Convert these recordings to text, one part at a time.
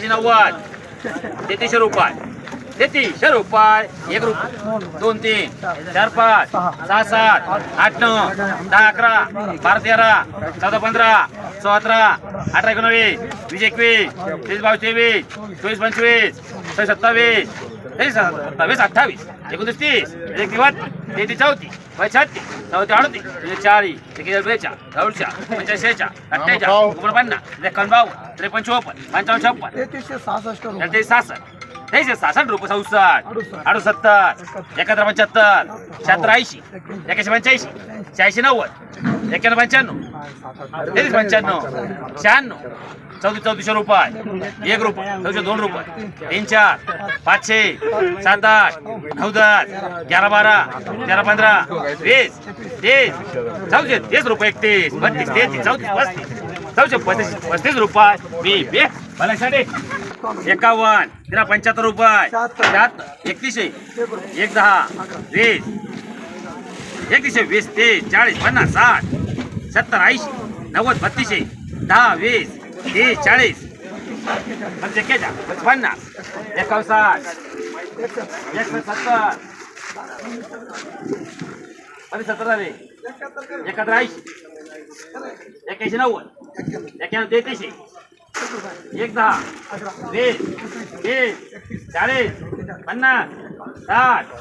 एक्याऐंशी नव्वद. तेतीस रुपये. तेतीस रुपये. एक रुपये दोन तीन चार पाच सहा सात आठ नऊ दहा अकरा बारा तेरा चौदा पंधरा सतरा अठरा एकोणवीस वीस एकवीस तेवीस बावीस तेवीस चोवीस पंचवीस सत्तावीस सत्तावीस अठ्ठावीस एकोणतीस तीस एक दिवस तेहतीस चौतीस छत्तीस चौतीस अडतीस म्हणजे चाळीस एकेचाळीस बेचाळीस चौडशा पंच्याऐंशी अठ्ठेचाळीस एकोणपन्नास एकावन्न बावन्न त्रेपन्न चोपन्न पंचावन्न छप्पन तेहतीसशे सहासष्ट तेहतीस सहासष्ट. तेहतीस सहासष्ट रुपये चौसष्ट अडुसत्तर. एकाहत्तर. पंच्याहत्तर. शहात्तर ऐंशी. एक्याऐंशी पंच्याऐंशी. शहाऐंशी नव्वद. एक्क्याण्णव पंच्याण्णव. तेहतीस पंच्याण्णव. शहाण्णव. चौतीस चौतीसशे रुपये. एक रुपये. चौशे दोन रुपये. तीन चार. पाचशे. सात आठ. नऊ दस. ग्यारा बारा. तेरा पंधरा. वीस. तीस. चौशे तीस रुपये एकतीस. बत्तीस तेहतीस चौतीस पस्तीस. चौशे पस्तीस पस्तीस रुपये. बी बे मला एकावन्न. तेरा पंच्याहत्तर रुपये. शहात्तर. एकतीसशे. एक दहा. वीस. एकतीसशे वीस तीस चाळीस पन्नास साठ सत्तर ऐंशी नव्वद बत्तीसशे. दहा वीस तीस चाळीस. पंच एक्केचाळीस पन्नास. एकावन्न साठ. एकशे सत्तर. आणि सत्तर झाले. एकाहत्तर ऐंशी. एक्याऐंशी नव्वद. एक्याण्णव तेहतीसशे. एक दहा वीस तीस चाळीस पन्नास साठ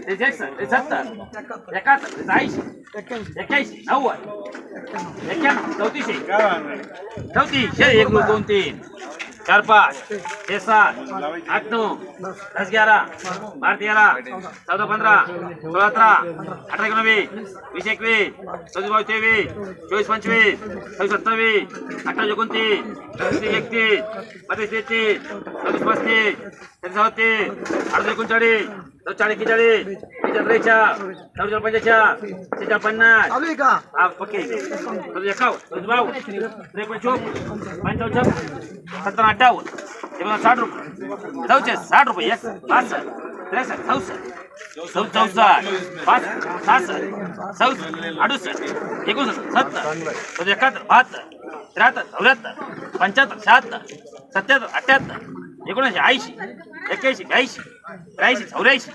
तेच एकसष्ट तेच सत्तर एकाहत्तर तेच ऐंशी एक्याऐंशी नव्वद एक्क्याण्णव चौतीसशे चौतीसशे एक दोन दोन तीन चार पाच छे सात आठ नऊ दस ग्यारह बारा तेरा चौदा पंधरा सोळा अठरा अठरा एकोणवीस वीस एकवीस चौतीस बावीस तेवीस चोवीस पंचवीस सव्वीस सत्तावीस अठ्ठावीस एकोणतीस चौतीस एकतीस बत्तीस तेहतीस चौतीस पस्तीस तेहतीस चौतीस अडतीस एकोणचाळीस चौचाळीस एक्केचाळीस बेचाळीस त्रेचाळीस चौचाळीस पंचेचाळीस शेचाळीस पन्नास चालू आहे का हा पक्के चौदा एकावन्न चौदा बावन्न त्रेपन्न चोपन्न पंचावन्न छप्पन्न सत्तर अठ्ठावन्न एकोणसाठ साठ रुपये. चौशे साठ रुपये एक पासष्ट त्रेसष्ट चौसष्ट चौ चौसष्ट पाच सहासष्ट चौसष्ट अडुसष्ट एकोणसष्ट सत्तर म्हणजे एकाहत्तर बहात्तर त्र्याहत्तर चौऱ्याहत्तर पंच्याहत्तर शहात्तर सत्याहत्तर अठ्ठ्याहत्तर एकोणऐंशी ऐंशी एक्क्याऐंशी ब्याऐंशी त्र्याऐंशी चौऱ्याऐंशी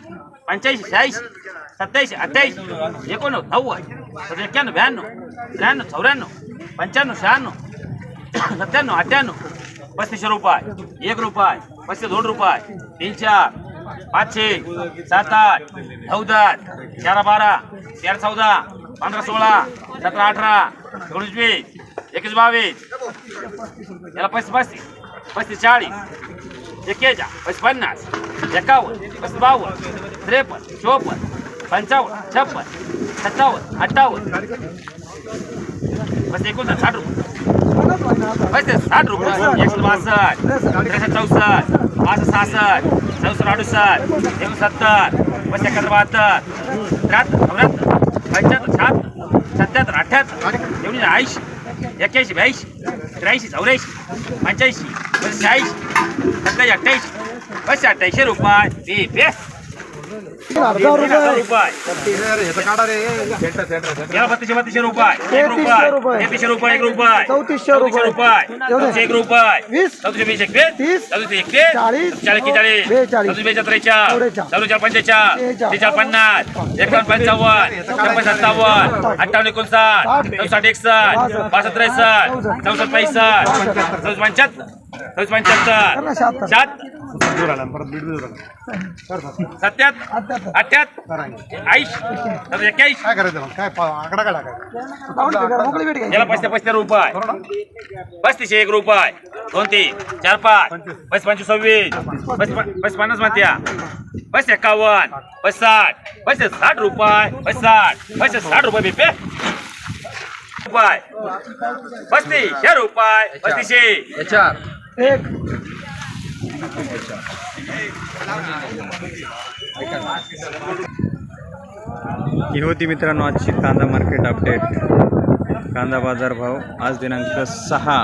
पंच्याऐंशी शहाऐंशी सत्याऐंशी अठ्ठ्याऐंशी एकोणनव्वद नव्वद म्हणजे एक्क्याण्णव ब्याण्णव त्र्याण्णव चौऱ्याण्णव पंच्याण्णव शहाण्णव सत्त्याण्णव अठ्ठ्याण्णव पस्तीसशे रुपये एक रुपये पस्तीस दोन रुपये तीन चार पाचशे सात आठ नऊ चार बारा तेरा चौदा पंधरा सोळा सतरा अठरा एकोणीस वीस एकवीस बावीस याला पस्तीस पस्तीस पस्तीस चाळीस एकेचाळ पस्तीस पन्नास एकावन्न पस्तीस बावन्न त्रेपन्न चोपन्न पंचावन्न छप्पन्न सत्तावन्न अठ्ठावन्न पस्तीस एकोणसाठ साठ रुपये. साठ रुपये एकशे बासष्ट त्रेसष्ट चौसष्ट पासष्ट सहासष्ट चौसष्ट अडुसष्ट एकोणसत्तर पस्तीस एकाहत्तर बहात्तर त्र्याहत्तर पंच्याहत्तर शहात्तर सत्याहत्तर अठ्ठ्याहत्तर एवढी ऐंशी एक्क्याऐंशी ब्याऐंशी त्र्याऐंशी चौऱ्याऐंशी पंच्याऐंशी पस्तीस शहाऐंशी सत्त्याऐंशी अठ्ठ्याऐंशी पस्तीस अठ्ठ्याऐंशी रुपये. बे बे. हजार रुपये. रुपये. रुपये. तेहतीसशे रुपये. चौतीसशे रुपये. एक रुपये. वीस. चौतीसशे वीस एकवीस. तीस. चौतीसशे एकवीस. चाळीस. चाळीस बेचाळीस. बेचाळीस. बेचाळीस. पंचेचाळीस पन्नास. एकावन्न पंचावन्न. छप्पन सत्तावन्न. अठ्ठावन्न एकोणसाठ. चौसष्ट एकसष्ट. बासष्ट त्रेसष्ट. चौसष्ट पैसष्ट. चौस पंच्याहत्तर. चौस पंच्याहत्तर. शहात्तर. ऐंशी एक्क्याऐंशी काय करायचं मग? काय काय. याला पस्तीस पस्तीस रुपये. पस्तीसशे एक रुपये. दोन तीन चार पाच. पस्तीस पंचवीस सव्वीस. पस्तीस पन्नास म्हणत्या. पस्तीस एकावन्न पस्तीस साठ पस्तीस साठ रुपये. पस्तीस साठ पस्तीस साठ रुपये बिपे. रुपये. पस्तीसशे रुपये. पस्तीसशे. एक. ही होती मित्रांनो आजची कांदा मार्केट अपडेट कांदा बाजार भाव आज दिनांक सहा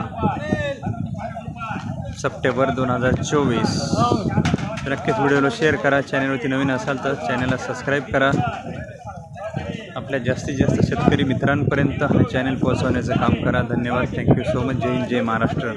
सप्टेंबर दोन हजार चोवीस. नक्कीच व्हिडिओला शेअर करा. चॅनलवरती नवीन असाल तर चॅनलला सबस्क्राईब करा. आपल्या जास्तीत जास्त शेतकरी मित्रांपर्यंत हा चॅनल पोहोचवण्याचं काम करा. धन्यवाद. थँक्यू सो मच जय हिंद जय महाराष्ट्र.